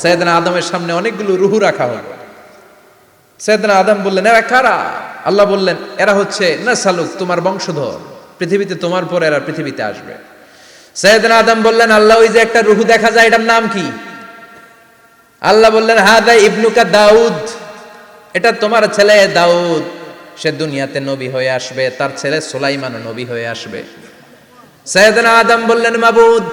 সৈয়দনা আদমের সামনে অনেকগুলো রুহু রাখা হলো সৈয়দনা আদম বললেন, এরা কারা? আল্লাহ বললেন, এরা হচ্ছে না সালুক তোমার বংশধর। পৃথিবীতে তোমার পর এরা পৃথিবীতে আসবে। সৈয়দনা আদম বললেন, আল্লাহ, ওই যে একটা রুহু দেখা যায়, এটার নাম কি? আল্লাহ বললেন হা হাদা ইবনুকা দাউদ, এটা তোমার ছেলে দাউদ। সে দুনিয়াতে নবী হয়ে আসবে, তার ছেলে সুলাইমানও নবী হয়ে আসবে। সৈয়দনা আদম বললেন, মাবুদ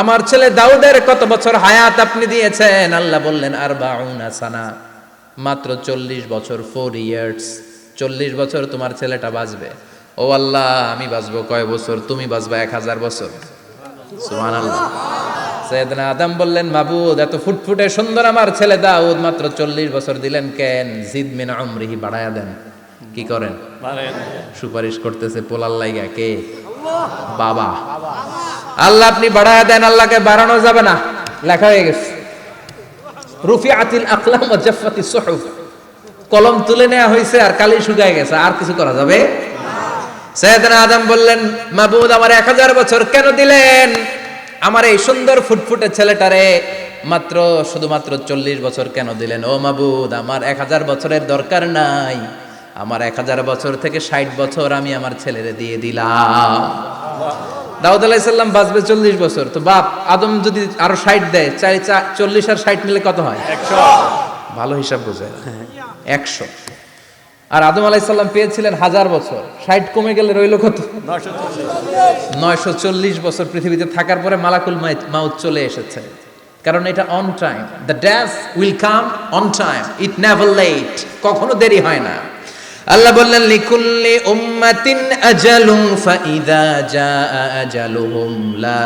আমার ছেলে দাউদের কত বছর হায়াত আপনি দিয়েছেন? আল্লাহ বললেন আর বাউনা সানা। মাত্র চল্লিশ বছর ফোর ইয়ার্স চল্লিশ বছর তোমার ছেলেটা বাঁচবে। ও আল্লাহ আমি বাঁচবো কয় বছর? তুমি বাঁচবা এক হাজার বছর। সুবহানাল্লাহ। সৈয়দনা আদম বললেন মাবুদ এত ফুটফুটে সুন্দর আমার ছেলে দাউদ মাত্র চল্লিশ বছর দিলেন কেন? জিদ মিন আমরিহি বাড়ায়া দেন। কি করেন? সুপারিশ করতেছে পোলার লাইগা কে? বাবা। আল্লাহ আপনি বাড়ায়া দেন, আল্লাহকে বাড়ানো যাবে না। লেখা হয়ে গেছে। রুফি আতিল আকলাম জাফাতি সুহুফ। কলম তুলে নেওয়া হয়েছে আর কালি শুকায় গেছে, আর কিছু করা যাবে সৈয়দনা আদম বললেন, মাবুদ, আমার এক হাজার বছর কেন দিলেন? আমার এই সুন্দর ফুটফুটে ছেলেটারে মাত্র, শুধুমাত্র চল্লিশ বছর কেন দিলেন? ও মাবুদ, আমার এক হাজার বছরের দরকার নাই। আমার এক হাজার বছর থেকে ষাট বছর আমি আমার ছেলেরে দিয়ে দিলাম। দাউদ আলাইসাল্লাম বাঁচবে চল্লিশ বছর। তো বাপ আদম যদি আরও ষাট দেয় চাই চল্লিশ আর ষাট মিলে কত হয়? ভালো হিসাব বোঝে। একশো। আর আদম আলাইসাল্লাম পেয়েছিলেন হাজার বছর। ষাট কমে গেলে রইল কত? নয়শো চল্লিশ বছর পৃথিবীতে থাকার পরে মালাকুল মাউত চলে এসেছে। কারণ এটা on time the dash will come on time it never late কখনো দেরি হয় না। আল্লাহ বললেন, লিকুল্লি উম্মাতিন আজালুম ফাইদা জাআ আজালুহুম লা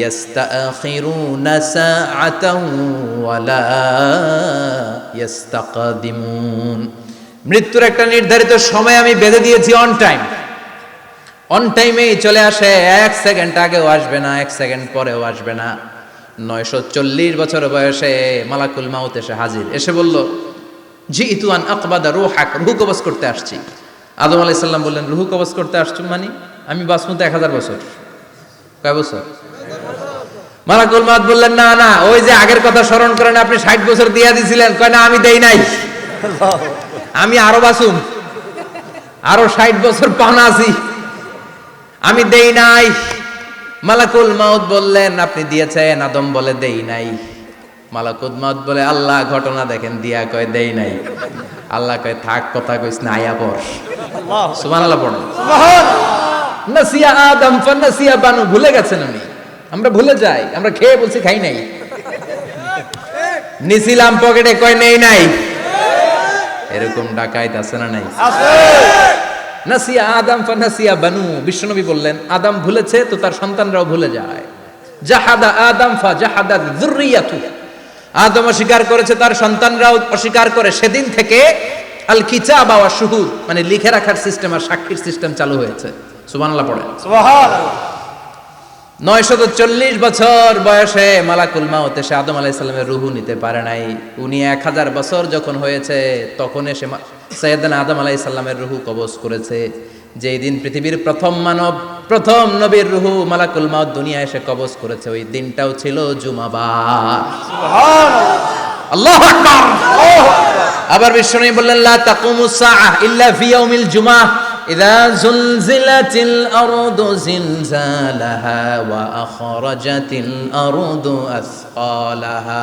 ইয়াস্তাখিরুনা সাআতাও ওয়ালা ইয়াস্তাকদিমুন। মৃত্যুর একটা নির্ধারিত সময় আমি বেঁধে দিয়েছি অন টাইম অন টাইমেই চলে আসে, এক সেকেন্ড আগেও আসবে না, এক সেকেন্ড পরেও আসবে না। নয়শো চল্লিশ বছর বয়সে মালাকুল মাউত এসে হাজির। এসে বলল জি ইতুয়ান আকবাদা রুহ হাক রুহু কবজ করতে আসছি। আদম আলাইহিস সাল্লাম বললেন, রুহু কবজ করতে আসছো মানে? আমি বাসমতে এক হাজার বছর। কয় বছর? মালাকুল মাউত বললেন, না না, ওই যে আগের কথা স্মরণ করেন, আপনি ষাট বছর দিয়া দিছিলেন। কয়, না, আমি দেই নাই। আমি আরও বাসুম আরও ষাট বছর পাওনা আছি। আমি দেই নাই। মালাকুল মাউত বললেন, আপনি দিয়েছেন, আদম বলে দেই নাই। মালাকুল মাউত বলে আল্লাহ ঘটনা দেখেন দিয়া কয় দেই নাই। আল্লাহ কয় থাক কথা কইস না আয়া পর সুবহানাল্লাহ পড়েন নাসিয়া আদম ফানাসিয়া বানু ভুলে গেছেন উনি। আমরা ভুলে যাই আমরা খেয়ে বলছি খাই নাই। নিছিলাম পকেটে কয় নেই নাই। এরকম ডাকাইত আছে না নাই? আছে। নাসিয়া আদম ফানাসিয়া বানু বিশ্বনবী বললেন আদম ভুলেছে তো তার সন্তানরাও ভুলে যায়। জাহাদা আদম ফা জাহাদা যুররিয়াতু। আদম অস্বীকার করেছে তার সন্তানরাও অস্বীকার করে। সেদিন থেকে আল কিতাব ওয়া শুহুদ মানে লিখে রাখার সিস্টেম আর সাক্ষীর সিস্টেম চালু হয়েছে। সুবহানাল্লাহ পড়ে নয়শত চল্লিশ বছর বয়সে মালাকুল মাউত এসে আদম আলাইসাল্লামের রুহু নিতে পারে নাই। উনি এক হাজার বছর যখন হয়েছে তখন এসে সৈয়দানা আদম আলাইসাল্লামের রুহু কবজ করেছে। যেই দিন পৃথিবীর প্রথম মানব প্রথম নবীর রুহু মালাকুল মাউত দুনিয়া এসে কবজ করেছে ওই দিনটাও ছিল জুমাবার। আল্লাহ আবার বিশ্বনবী বললেন লা তাকুমু সাআহ ইল্লা ফি ইয়াউমিল জুমআহ ইযা জুলজিলাতিল আরদু জিলজালাহা ওয়া আখরাজাতিল আরদু আসকালাহা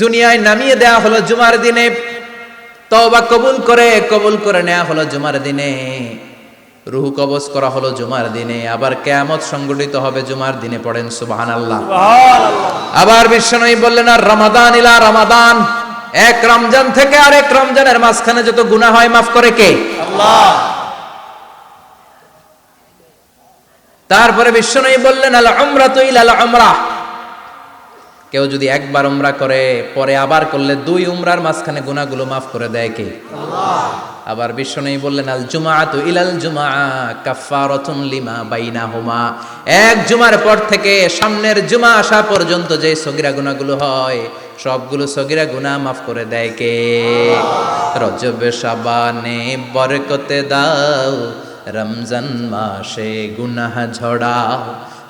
দুনিয়ায় নামিয়ে দেয়া হলো জুমার দিনে। তওবা কবুল করে কবুল করে নেওয়া হলো জুমার দিনে। রুহু কবজ করা হলো জুমার দিনে। আবার কেয়ামত সংগঠিত হবে জুমার দিনে পড়েন সুবাহান আল্লাহ আবার বিশ্বনবী বললেন আর রমাদান ইলা রমাদান। এক রমজান থেকে আরেক রমজানের মাঝখানে যত গুনাহ হয় মাফ করে কে? তারপরে বিশ্বনবী বললেন আল উমরা তো ইলাল উমরা কেউ যদি একবার উমরা করে পরে আবার করলে দুই উমরার মাঝখানে গুনাহগুলো মাফ করে দেয় কে? আবার বিশ্ব নেই বললেন আল জুমা জুমাআতু ইলাল জুমা কাফারাতুন লিমা বাইনাহুমা। এক জুমার পর থেকে সামনের জুমা আসা পর্যন্ত যে সগিরা গুনাহগুলো হয় সবগুলো সগিরা গুনাহ মাফ করে দেয় কে? রজব শাবানে বরকতে দাও রমজান মাসে গুনাহ ঝড়াও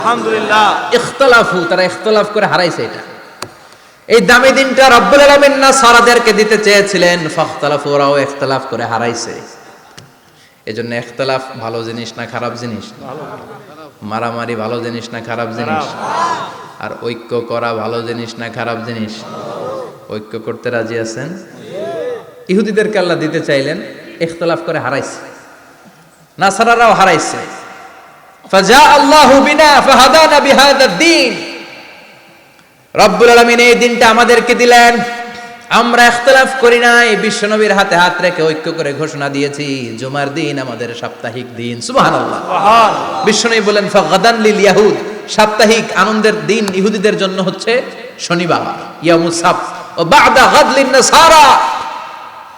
আলহামদুলিল্লাহ। ইখতলাফু তারা ইখতলাফ করে হারাইছে এটা। এই দামি দিনটা রব্বুল আলামিন না সারাদেরকে দিতে চেয়েছিলেন ফখতলাফু ওরাও ইখতলাফ করে হারাইছে। এজন্য ইখতলাফ ভালো জিনিস না খারাপ জিনিস? মারামারি ভালো জিনিস না খারাপ জিনিস? আর ঐক্য করা ভালো জিনিস না খারাপ জিনিস? ঐক্য করতে রাজি আছেন? ইহুদিদেরকে আল্লাহ দিতে চাইলেন ইখতলাফ করে হারাইছে। নাসারারাও হারাইছে। ফাজা আল্লাহু বিনা ফাহাদানা বিহাদা দ্বীন। রব্বুল আলামিন এই দিনটা আমাদেরকে দিলেন। আমরা ইখতলাফ করি নাই বিশ্বনবীর হাতে হাত রেখে ঐক্য করে ঘোষণা দিয়েছি জুমার দিন আমাদের সাপ্তাহিক দিন সুবহানাল্লাহ। বিশ্বনবী বলেন ফাগাদান লিল ইয়াহুদ সাপ্তাহিক আনন্দের দিন ইহুদিদের জন্য হচ্ছে শনিবার ও বাদা গাদলিন নাসারা।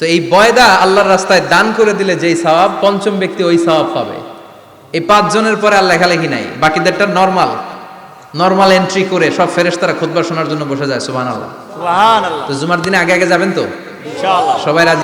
তো এই বয়দা আল্লাহর রাস্তায় দান করে দিলে যেই স্বভাব পঞ্চম ব্যক্তি ওই স্বভাব পাবে। এই পাঁচজনের পরে আর লেখালেখি নাই। বাকিদেরটা নর্মাল নর্মাল এন্ট্রি করে সব ফেরেশতারা খুতবা শোনার জন্য বসে যায় সুবহানাল্লাহ। মহান আল্লাহ তো জুমার দিনে আগে আগে যাবেন তো? ইনশাআল্লাহ। সবাই রাজি?